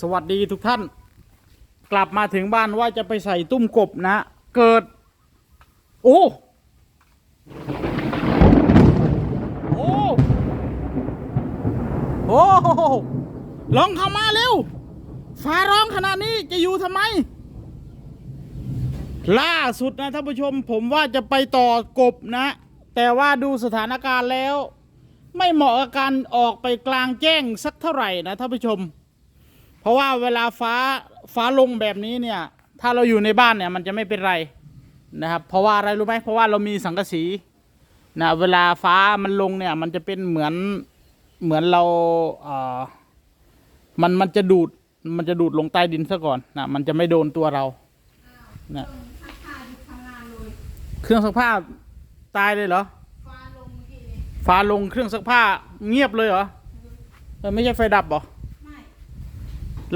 สวัสดีทุกท่าน กลับมาถึงบ้านว่าจะไปใส่ตุ้มกบนะ เกิด โอ้โอ้โอ้ลองเข้ามาเร็วฟ้าร้องขนาดนี้จะอยู่ทำไม ล่าสุดนะท่านผู้ชม ผมว่าจะไปต่อกบนะ แต่ว่าดูสถานการณ์แล้ว ไม่เหมาะกับการออกไปกลางแจ้งสักเท่าไหร่นะท่านผู้ชม เพราะว่าเวลาฟ้าฟ้าลงแบบนี้เนี่ย ถ้าเราอยู่ในบ้านเนี่ยมันจะไม่เป็นไรนะครับ เพราะว่าอะไรรู้ไหมเพราะว่าเรามีสังกะสีนะเวลาฟ้ามันลงเนี่ย มันจะเป็นเหมือนเหมือนเราเอ่อมันมันจะดูดมันจะดูดลงใต้ดินซะก่อนนะมันจะไม่โดนตัวเรานะซักผ้าอยู่ทำงานเลยเครื่องซักผ้าตายเลยเหรอฟ้าลงเมื่อกี้นี้ฟ้าลงเครื่องซักผ้าเงียบเลยเหรอเออไม่ใช่ไฟดับเหรอไม่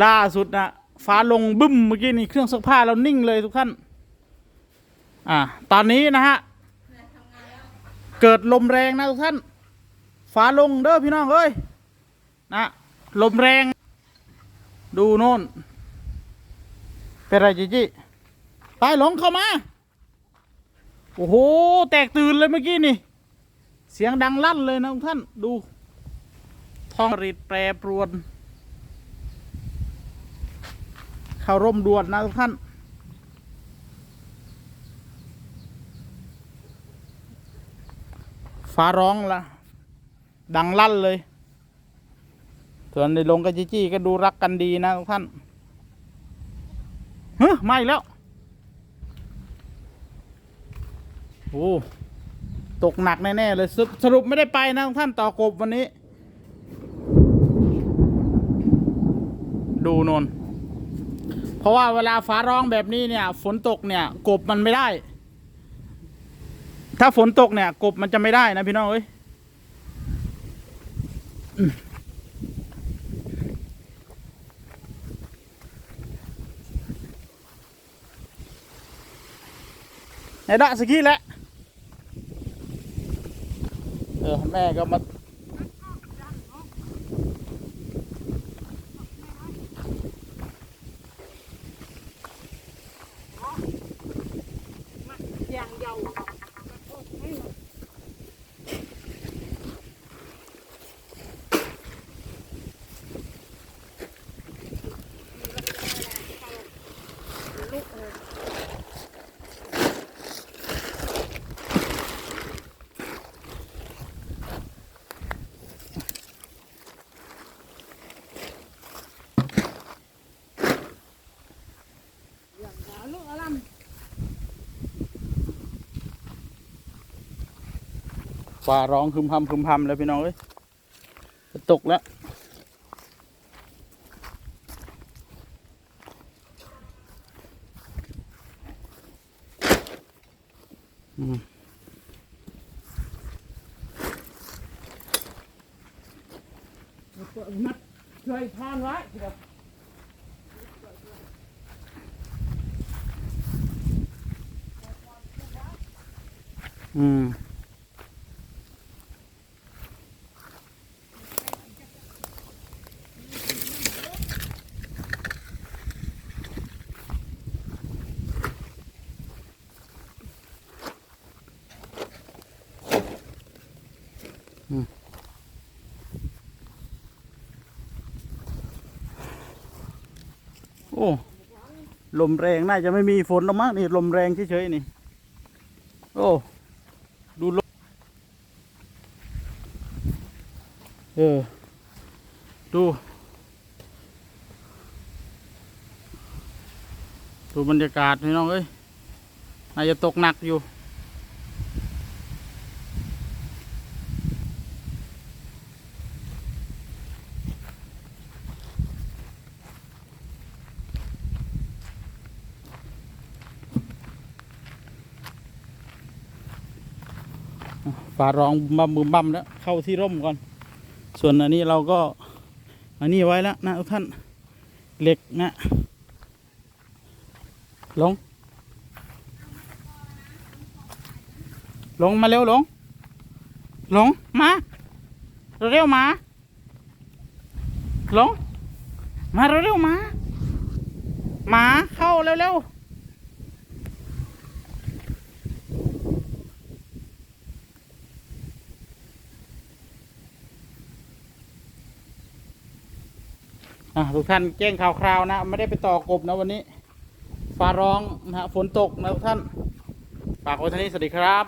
ล่าสุดนะฟ้าลงบึ้มเมื่อกี้นี่เครื่องซักผ้าเรานิ่งเลยทุกท่าน อ่า ตอนนี้นะฮะ เกิดลมแรงนะทุกท่าน ฟ้าลงเด้อพี่น้องเอ้ย นะ ลมแรง ดูโน่น เป็นไรจิจิไปหลงเข้ามา โอ้โห แตกตื่นเลยเมื่อกี้นี่ เสียงดังลั่นเลยนะทุกท่าน ดู ท้องริดแปรปรวน เข้าร่มด่วนนะทุกท่าน ฟ้าร้องละดังลั่นเลย ส่วนในลงกับจีจี้ก็ดูรักกันดีนะทุกท่านเฮ้ยไม่แล้ว โอ้ ตกหนักแน่ ๆ เลย สรุปสรุปไม่ได้ไปนะทุกท่านต่อกบวันนี้ ดูนน เพราะว่าเวลาฟ้าร้องแบบนี้เนี่ย ฝนตกเนี่ย กบมันไม่ได้ ถ้าฝนตกเนี่ย กบมันจะไม่ได้นะพี่น้องเอ้ยไหนดะสกี้แหละเออแม่ก็มา Ciao. ฟ้าร้องคึมพำคึมพำแล้วพี่น้องเอ้ยจะตกแล้วอืมมัดเคยพานไว้อืม โอ้ ลมแรงน่าจะไม่มีฝนหรอกมั้งนี่ลมแรงเฉยๆนี่ โอ้ ดูลมเออ ดู ดูบรรยากาศพี่น้องเอ้ยน่าจะตกหนักอยู่ ฟ้าร้องบึมบัมบึมบัมแล้วเข้าที่ร่มก่อน ส่วนอันนี้เราก็อันนี้ไว้แล้วนะทุกท่านเหล็กนะลง ลงมาเร็วลง ลงมาเร็วมา ลง มาเร็วมา มาเข้าเร็วๆ อะทุกท่านแจ้งข่าวคราวนะ ไม่ได้ไปต่อกบนะวันนี้ ฟ้าร้องนะฮะฝนตกนะทุกท่าน ฝากไว้ท่านี้สวัสดีครับ